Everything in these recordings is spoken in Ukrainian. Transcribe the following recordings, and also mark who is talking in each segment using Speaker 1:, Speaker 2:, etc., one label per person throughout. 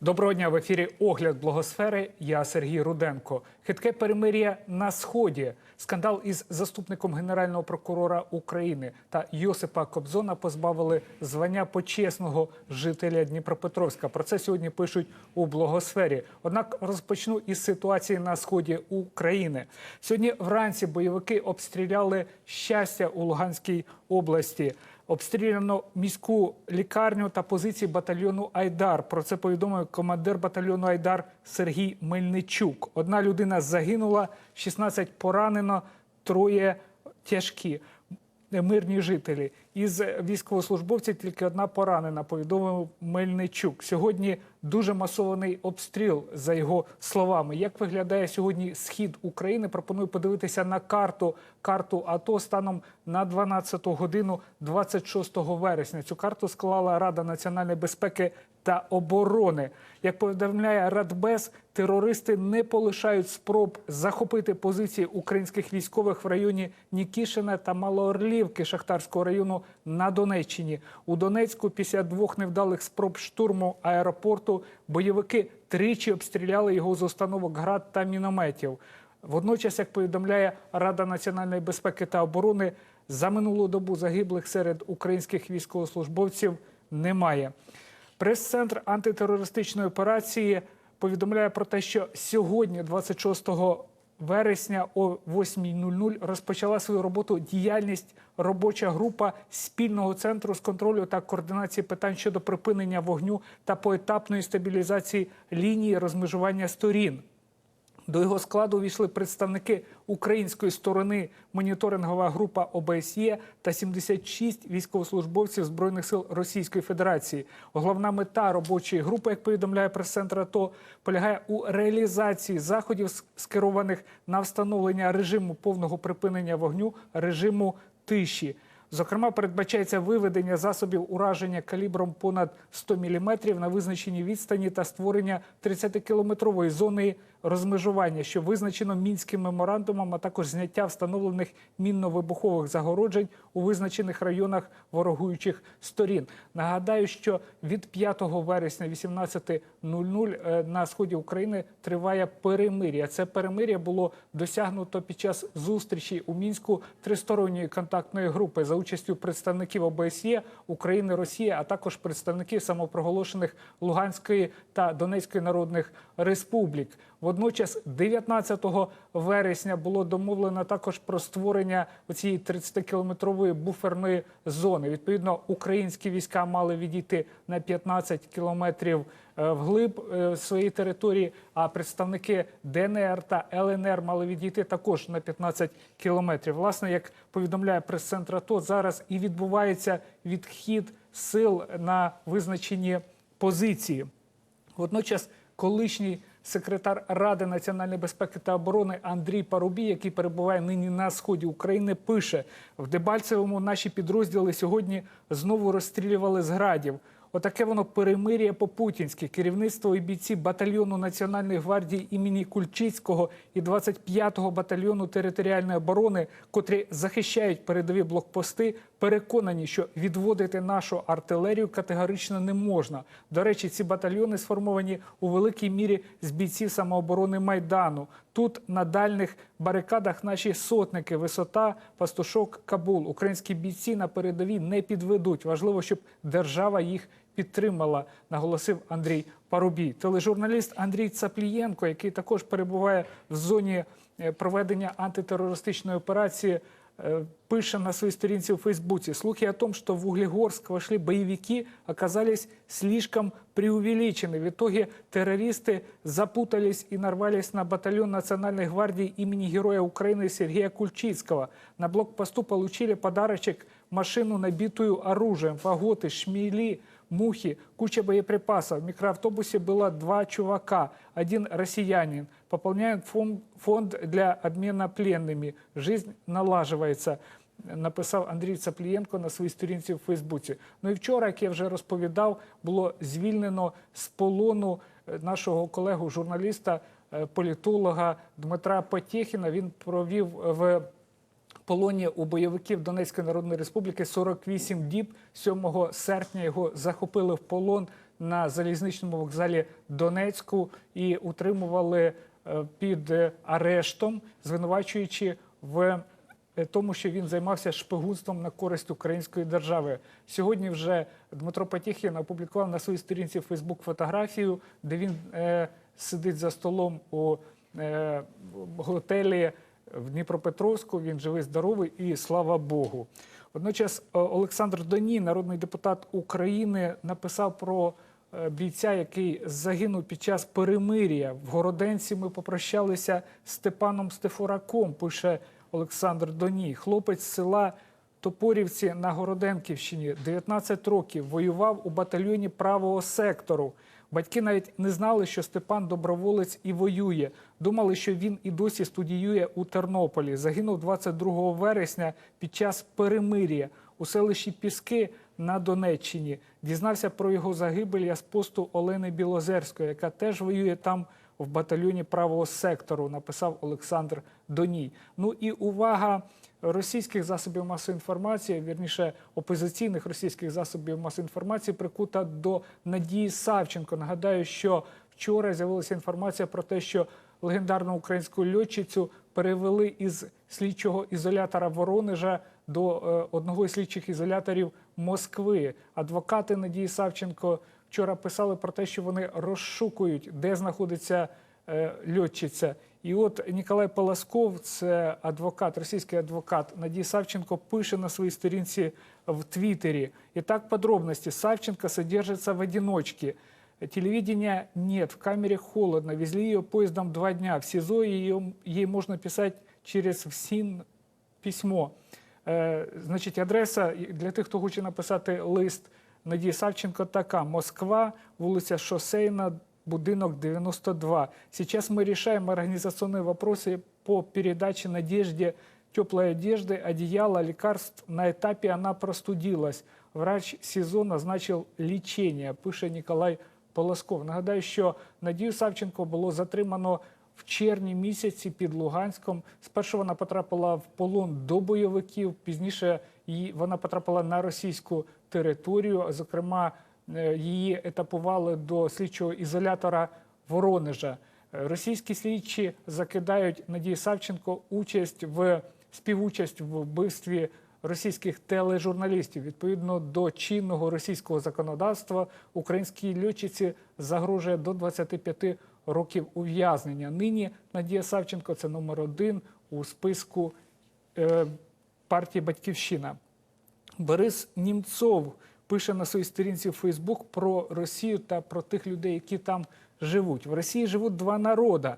Speaker 1: Доброго дня в ефірі Огляд благосфери. Я Сергій Руденко. Хитке перемир'я на сході. Скандал із заступником генерального прокурора України та Йосипа Кобзона позбавили звання почесного жителя Дніпропетровська. Про це сьогодні пишуть у благосфері. Однак розпочну із ситуації на сході України. Сьогодні вранці бойовики обстріляли щастя у Луганській області. Обстріляно міську лікарню та позиції батальйону Айдар. Про це повідомив командир батальйону Айдар Сергій Мельничук. Одна людина загинула, 16 поранено, троє тяжкі. Мирні жителі із військовослужбовців тільки одна поранена. Повідомив Мельничук. Сьогодні дуже масований обстріл, за його словами. Як виглядає сьогодні схід України? Пропоную подивитися на карту карту АТО станом на 12 годину 26 вересня. Цю карту склала Рада національної безпеки та оборони. Як повідомляє Радбез, терористи не полишають спроб захопити позиції українських військових в районі Нікішина та Малоорлівки Шахтарського району на Донеччині. У Донецьку після двох невдалих спроб штурму аеропорту бойовики тричі обстріляли його з установок град та мінометів. Водночас, як повідомляє Рада національної безпеки та оборони, за минулу добу загиблих серед українських військовослужбовців немає. Прес-центр антитерористичної операції повідомляє про те, що сьогодні, 26 вересня о 8.00 розпочала свою роботу діяльність робоча група спільного центру з контролю та координації питань щодо припинення вогню та поетапної стабілізації лінії розмежування сторін. До його складу увійшли представники української сторони, моніторингова група ОБСЄ та 76 військовослужбовців збройних сил Російської Федерації. Головна мета робочої групи, як повідомляє прес-центр АТО, полягає у реалізації заходів, скерованих на встановлення режиму повного припинення вогню, режиму тиші. Зокрема, передбачається виведення засобів ураження калібром понад 100 мм на визначеній відстані та створення 30-кілометрової зони розмежування, що визначено мінським меморандумом, а також зняття встановлених мінно-вибухових загороджень у визначених районах ворогуючих сторін. Нагадаю, що від 5 вересня 18.00 е, на сході України триває перемир'я. Це перемир'я було досягнуто під час зустрічі у мінську тристоронньої контактної групи за участю представників ОБСЄ України, Росії, а також представників самопроголошених Луганської та Донецької народних республік. Водночас, 19 вересня було домовлено також про створення цієї 30-кілометрової буферної зони. Відповідно, українські війська мали відійти на 15 кілометрів е, вглиб е, своєї території, а представники ДНР та ЛНР мали відійти також на 15 кілометрів. Власне, як повідомляє прес-центр АТО, зараз і відбувається відхід сил на визначені позиції. Водночас, колишній секретар Ради національної безпеки та оборони Андрій Парубій, який перебуває нині на сході України, пише: в Дебальцевому наші підрозділи сьогодні знову розстрілювали з градів. Отаке воно перемир'я по-путінськи. Керівництво і бійці батальйону Національної гвардії імені Кульчицького і 25-го батальйону територіальної оборони, котрі захищають передові блокпости, переконані, що відводити нашу артилерію категорично не можна. До речі, ці батальйони сформовані у великій мірі з бійців самооборони Майдану. Тут на дальних барикадах наші сотники, висота, пастушок, Кабул. Українські бійці на передовій не підведуть. Важливо, щоб держава їх підтримала, наголосив Андрій Парубій. Тележурналіст Андрій Цаплієнко, який також перебуває в зоні е, проведення антитерористичної операції. э, пише на своей сторінці у Фейсбуке. Слухи о том, что в Углегорск вошли боевики, оказались слишком преувеличены. В итоге террористы запутались и нарвались на батальон Национальной гвардии имени Героя Украины Сергея Кульчицкого. На блокпосту получили подарочек машину, набитую оружием, фаготы, шмели, мухи, куча боеприпасов. В микроавтобусе было два чувака, один россиянин. Пополняют фон- фонд для обмена пленными. Жизнь налаживается. Написав Андрій Цаплієнко на своїй сторінці в Фейсбуці. Ну і вчора, як я вже розповідав, було звільнено з полону е, нашого колегу, журналіста, е, політолога Дмитра Потєхіна. Він провів в полоні у бойовиків Донецької Народної Республіки 48 діб. 7 серпня його захопили в полон на залізничному вокзалі Донецьку і утримували е, під арештом, звинувачуючи в е, тому, що він займався шпигунством на користь української держави. Сьогодні вже Дмитро Потєхін опублікував на своїй сторінці Фейсбук фотографію, де він е, сидить за столом у е, готелі в Дніпропетровську. Він живий, здоровий і слава Богу. Водночас е, Олександр Доній, народний депутат України, написав про е, бійця, який загинув під час перемир'я. В Городенці ми попрощалися з Степаном Стефураком, пише Олександр Доній. Хлопець з села Топорівці на Городенківщині, 19 років, воював у батальйоні правого сектору. Батьки навіть не знали, що Степан доброволець і воює. Думали, що він і досі студіює у Тернополі. Загинув 22 вересня під час перемир'я у селищі Піски на Донеччині. Дізнався про його загибель я з посту Олени Білозерської, яка теж воює там в батальйоні правого сектору, написав Олександр Доній. Ну і увага російських засобів масової інформації, вірніше опозиційних російських засобів масової інформації, прикута до Надії Савченко. Нагадаю, що вчора з'явилася інформація про те, що легендарну українську льотчицю перевели із слідчого ізолятора Воронежа до е, одного із слідчих ізоляторів Москви. Адвокати Надії Савченко вчора писали про те, що вони розшукують, де знаходиться е, льотчиця. І от Ніколай Полосков, це адвокат, російський адвокат Надії Савченко, пише на своїй сторінці в Твиттере. Итак, подробности. Савченко содержится в одиночке. Телевидения нет, в камере холодно. Везли ее поездом два дня. В СИЗО ее, ей можно писать через ВСІН письмо. Е, Значить, адреса для тих, хто хоче написати лист Надії Савченко така: Москва, вулиця Шосейна, будинок 92. Сейчас мы решаем организационные вопросы по передаче Надежде теплой одежды, одеяла, лекарств. На этапе она простудилась. Врач СІЗО назначив лічення, пише Ніколай Полосков. Нагадаю, що Надію Савченко було затримано в червні місяці під Луганськом. Спершу вона потрапила в полон до бойовиків, пізніше її, вона потрапила на російську територію. Зокрема, е, її етапували до слідчого ізолятора Воронежа. Е, Російські слідчі закидають Надії Савченко участь в співучасть в вбивстві російських тележурналістів. Відповідно до чинного російського законодавства, українській льотчиці загрожує до 25 років ув'язнення. Нині Надія Савченко це номер один у списку е, партії Батьківщина. Борис Німцов пише на своїй сторінці в Фейсбук про Росію та про тих людей, які там живуть. В Росії живуть два народа.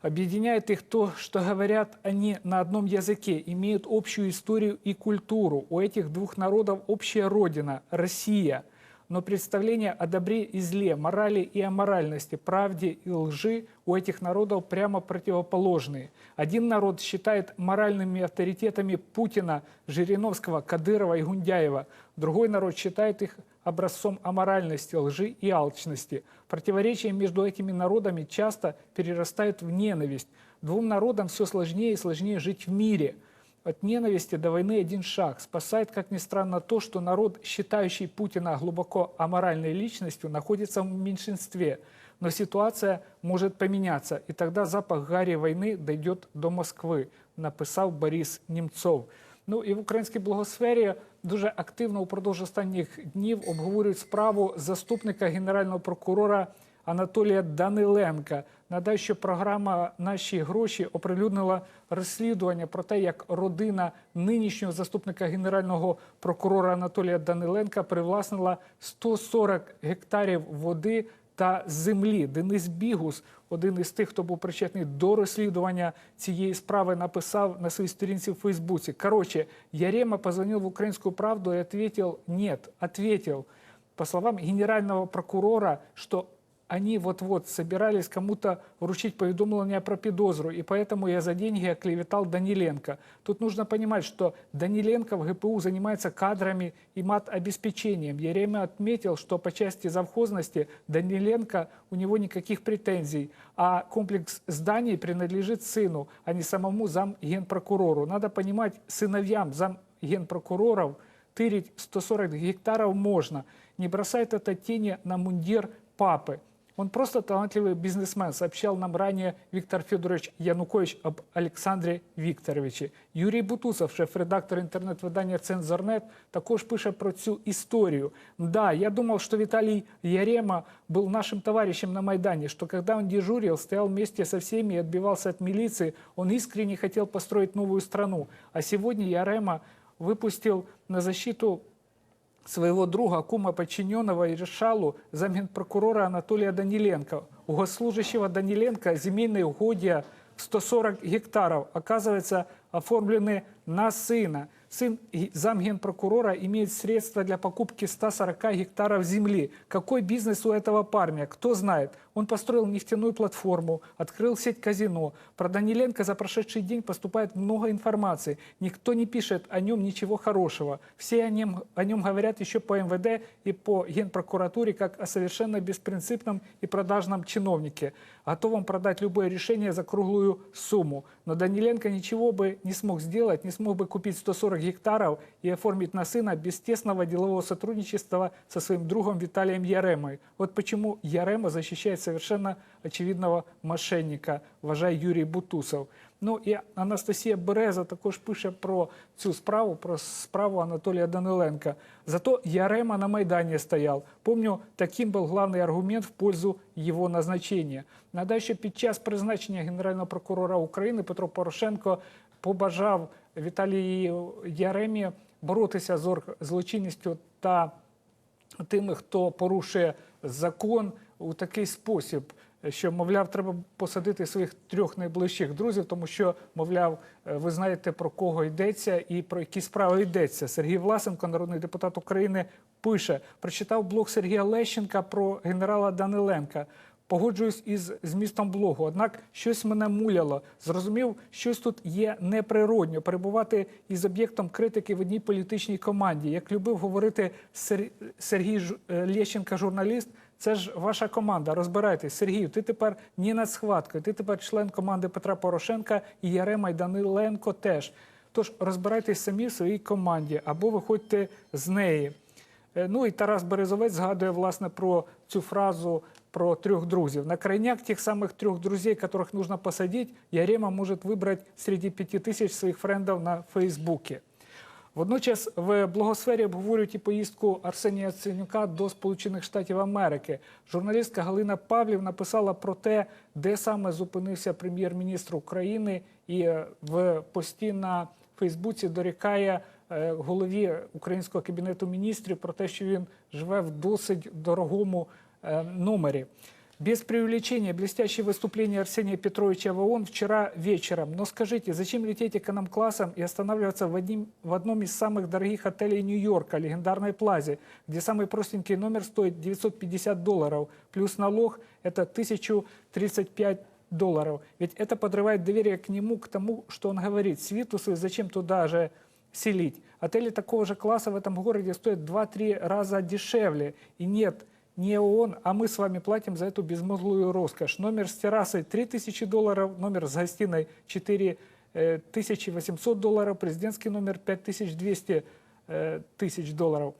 Speaker 1: Объединяет их то, что говорят они на одном языке, имеют общую историю и культуру. У этих двух народов общая родина – Россия. Но представления о добре и зле, морали и аморальности, правде и лжи у этих народов прямо противоположные. Один народ считает моральными авторитетами Путина, Жириновского, Кадырова и Гундяева. Другой народ считает их образцом аморальности, лжи и алчности. Противоречия между этими народами часто перерастают в ненависть. Двум народам все сложнее и сложнее жить в мире. От ненависти до войны один шаг. Спасает, как ни странно, то, что народ, считающий Путина глубоко аморальной личностью, находится в меньшинстве. Но ситуация может поменяться, и тогда запах гари войны дойдет до Москвы, написав Борис Німцов. Ну і в українській благосфері дуже активно упродовж останніх днів обговорюють справу заступника генерального прокурора Анатолія Даниленка. Нагадаю, що програма Наші гроші оприлюднила розслідування про те, як родина нинішнього заступника генерального прокурора Анатолія Даниленка привласнила 140 гектарів води та землі. Денис Бігус, один із тих, хто був причетний до розслідування цієї справи, написав на своїй сторінці в Фейсбуці. Короче, Ярема позвонил в «Украинскую правду» и ответил «нет». Ответил, по словам генерального прокурора, что они вот-вот собирались кому-то вручить поведомление про підозру, и поэтому я за деньги оклеветал Даниленко. Тут нужно понимать, что Даниленко в ГПУ занимается кадрами и мат-обеспечением. Ерема отметил, что по части завхозности Даниленко у него никаких претензий, а комплекс зданий принадлежит сыну, а не самому зам генпрокурору. Надо понимать, сыновьям зам генпрокуроров тырить 140 гектаров можно. Не бросает это тени на мундир папы. Он просто талантливый бизнесмен, сообщал нам ранее Виктор Федорович Янукович об Олександрі Вікторовичі. Юрій Бутусов, шеф-редактор інтернет-видання «Цензорнет», також пише про цю історію. Да, я думал, что Виталий Ярема был нашим товарищем на Майдане, что когда он дежурил, стоял вместе со всеми и отбивался от милиции, он искренне хотел построить новую страну. А сегодня Ярема выпустил на защиту своего друга, кума подчиненного и решалу, замгенпрокурора Анатолия Даниленко. У госслужащего Даниленко земельные угодья в 140 гектаров, оказывается, оформлены на сына. Сын замгенпрокурора имеет средства для покупки 140 гектаров земли. Какой бизнес у этого парня? Кто знает? Он построил нефтяную платформу, открыл сеть казино. Про Даниленко за прошедший день поступает много информации. Никто не пишет о нем ничего хорошего. Все о нем, о нем говорят еще по МВД и по Генпрокуратуре как о совершенно беспринципном и продажном чиновнике, готовом продать любое решение за круглую сумму. Но Даниленко ничего бы не смог сделать, не смог бы купить 140 гектаров и оформить на сына без тесного делового сотрудничества со своим другом Виталием Яремой. Вот почему Ярема защищает совершенно очевидного мошенника, вважає Юрій Бутусов. Ну і Анастасія Береза також пише про цю справу, про справу Анатолія Даниленка. Зато Ярема на Майдані стояв. Помню, таким був головний аргумент в пользу його назначення. Що під час призначення Генерального прокурора України Петро Порошенко побажав Віталію Яремі боротися з оргзлочинністю та тими, хто порушує закон у такий спосіб, що, мовляв, треба посадити своїх трьох найближчих друзів, тому що, мовляв, е, ви знаєте про кого йдеться і про які справи йдеться. Сергій Власенко, народний депутат України, пише: прочитав блог Сергія Лещенка про генерала Даниленка. Погоджуюсь із змістом блогу, однак щось мене муляло. Зрозумів, щось тут є неприродньо перебувати із об'єктом критики в одній політичній команді. Як любив говорити Сер- Сергій е, Лєщенка, журналіст, це ж ваша команда. Розбирайтесь, Сергію. Ти тепер не над схваткою. Ти тепер член команди Петра Порошенка і Ярема і Даниленко теж. Тож розбирайтесь самі в своїй команді або виходьте з неї. Е, Ну і Тарас Березовець згадує власне про цю фразу про трех друзів. На крайняк тех самых трех друзей, которых нужно посадить, Ярема может выбрать среди пяти тысяч своїх френдів на Фейсбуці. Водночас в блогосфері обговорюють і поїздку Арсенія Яценюка до Сполучених Штатів Америки. Журналістка Галина Павлів написала про те, де саме зупинився прем'єр-міністр України, і е, в пості на Фейсбуці дорікає е, голові українського кабінету міністрів про те, що він живе в досить дорогому э, номере. Без преувеличения, блестящее выступление Арсения Петровича в ООН вчера вечером. Но скажите, зачем лететь эконом-классом и останавливаться в, одним, в одном из самых дорогих отелей Нью-Йорка, легендарной Плазе, где самый простенький номер стоит 950 долларов, плюс налог – это 1035 долларов. Ведь это подрывает доверие к нему, к тому, что он говорит. Свитусы зачем туда же селить? Отели такого же класса в этом городе стоят 2-3 раза дешевле. И нет, не ООН, а мы с вами платим за эту безмозглую роскошь. Номер с террасой 3000 долларов, номер с гостиной 4800 долларов, президентский номер 5200 э, тысяч долларов.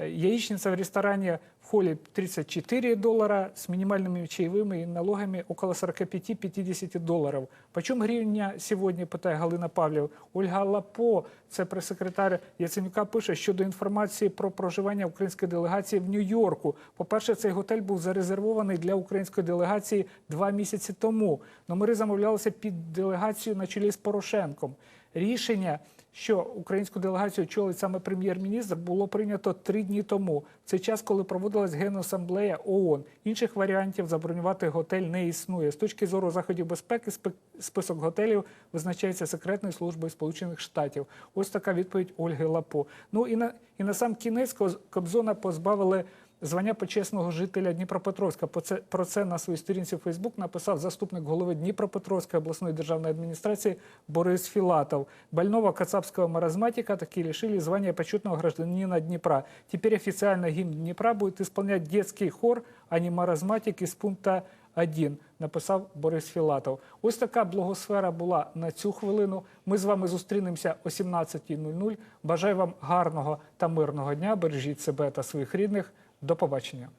Speaker 1: Э, Яичница в ресторане в холле 34 доллара с минимальными чаевыми и налогами около 45-50 долларів. Почем гривня сьогодні, питає Галина Павлів. Ольга Лапо, це прес-секретар Яценюка, пише щодо інформації про проживання української делегації в Нью-Йорку. По-перше, цей готель був зарезервований для української делегації два місяці тому. Номери замовлялися під делегацію на чолі з Порошенком. Рішення що українську делегацію очолить саме прем'єр-міністр, було прийнято три дні тому. В цей час, коли проводилась генасамблея ООН. Інших варіантів забронювати готель не існує. З точки зору заходів безпеки, спи- список готелів визначається секретною службою Сполучених Штатів. Ось така відповідь Ольги Лапо. Ну і на і на сам кінець Кобзона позбавили звання почесного жителя Дніпропетровська. Про це, на своїй сторінці в Фейсбук написав заступник голови Дніпропетровської обласної державної адміністрації Борис Филатов. Больного кацапского маразматика таки лишили звания почетного гражданина Днепра. Теперь официально гимн Днепра будет исполнять детский хор, а не маразматик из пункта 1, написав Борис Філатов. Ось така блогосфера була на цю хвилину. Ми з вами зустрінемося о 17.00. Бажаю вам гарного та мирного дня. Бережіть себе та своїх рідних. До побачення.